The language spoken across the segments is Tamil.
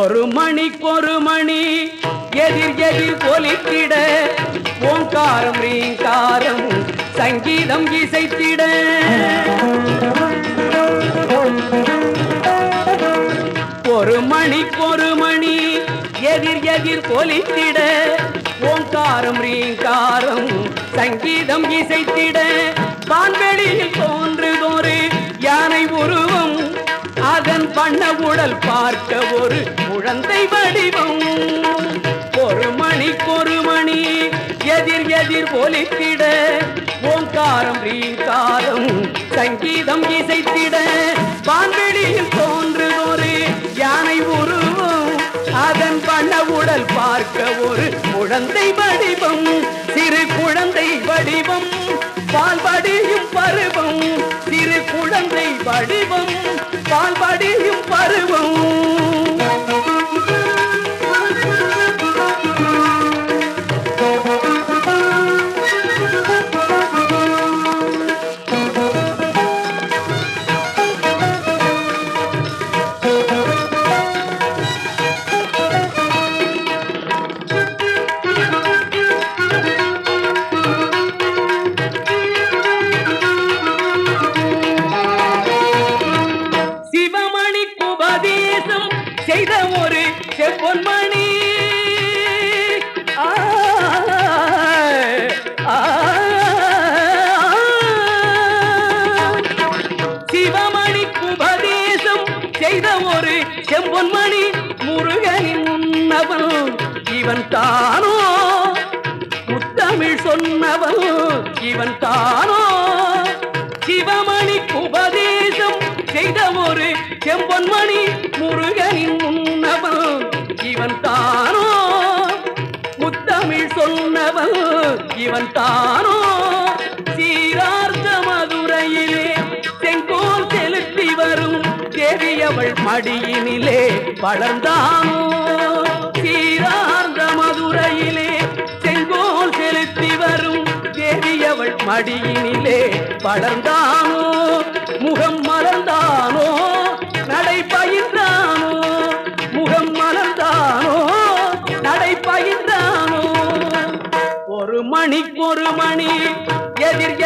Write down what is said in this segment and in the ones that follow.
ஒரு மணி எதிர் எதிர் ஒலித்திட. ஓங்காரம் ரீங்காரம் சங்கீதம் இசைத்திட. ஒரு மணிக்கு ஒரு மணி. எதிர் எதிர் ஒலித்திட. ஓங்காரம் ரீங்காரம் சங்கீதம் இசைத்திட. வான்வெளியில் தோன்றுதோறு யானை உருவம். அதன் பண்ண உடல் பார்க்க ஒரு குழந்தை வடிவம். ஒரு மணிக்கு ஒரு மணி எதிர் எதிர் ஒலித்திட. ஓங்காரம் ரீங்காரம் சங்கீதம் இசைத்திட. வான்வெளியில் தோன்றுதொரு யானை உருவம். அதன் பண்ண உடல் பார்க்க ஒரு குழந்தை வடிவம். சிறு குழந்தை வடிவம். பால்படியும் பருவம். சிறு குழந்தை வடிவம். செய்த ஒரு செவ்வொன்மணி ஆ, சிவமணி உபதேசம் செய்த ஒரு செம்பொன்மணி. முருகனின் முன்னவன் இவன் தானோ? முத்தமிழ் சொன்னவன் இவன் தானோ? சிவமணி உபதேசம் செய்த ஒரு செம்பொன்மணி. முருகனின் இவன் தானோ? சீரார்த்த மதுரையிலே செங்கோல் செலுத்தி வரும் தேவியவள் மடியினிலே வளர்ந்தானோ? சீரார்ந்த மதுரையிலே செங்கோல் செலுத்தி வரும் தேவியவள் மடியினிலே வளர்ந்தானோ? முகம் மலர்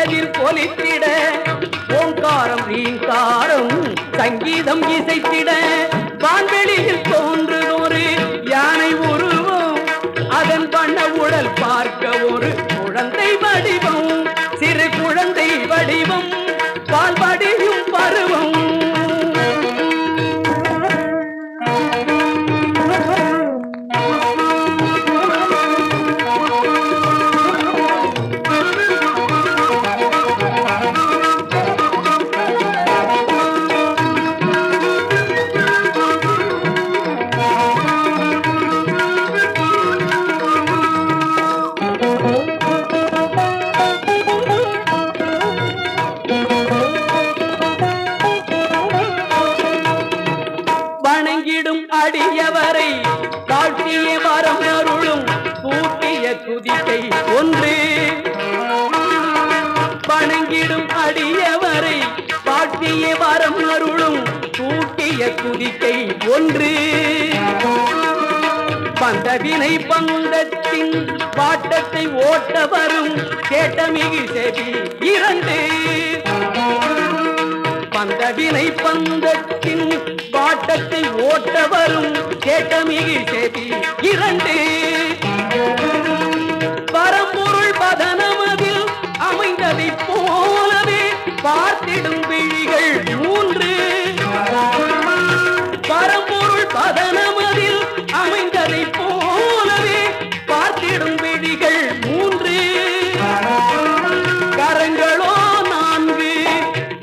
உலகில் பொலித்திட ஓங்காரம் ரீங்காரம் சங்கீதம் இசைத்திட. வான்வெளியில் ஒரு யானை உருவம் அதன் பண்ண உடல் பார்க்க ஒரு ஒன்று. வணங்கிடும் அடியவரை பாட்டிய வரம் அருளும் கூட்டிய குதிக்கை ஒன்று. பந்தவினை பங்கத்தின் பாட்டத்தை ஓட்ட வரும் கேட்டமிகு செவி இரண்டு. பந்தவினை பந்தத்தின் பாட்டத்தை ஓட்ட வரும் கேட்டமிகு செவி பார்த்திடும் விழிகள் மூன்று. பரம்பொருள் பதனமதில் அமைந்ததை போலவே பார்த்திடும் விழிகள் மூன்று. கரங்களோ நான்கு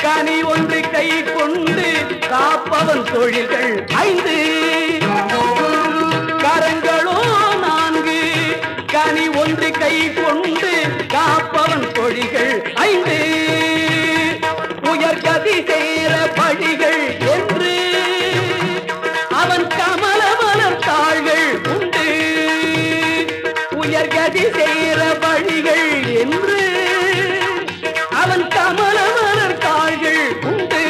கனி ஒன்று கை கொண்டு காப்பவன் தொழில்கள் ஐந்து. கரங்களோ நான்கு கனி ஒன்று கை கொண்டு அவன் கமல மலர் தாள்கள் உண்டு. உயர்கதி செய்கிற வழிகள் என்று. அவன் கமல மலர் தாள்கள் உண்டு.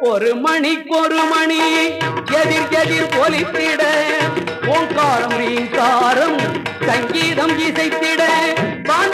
ஒரு மணிக்கு ஒரு மணி எதிர் எதிர் ஒலித்திட ஓங்காரம் ரீங்காரம் சங்கீதம் இசைத்திட வான்வெளியில்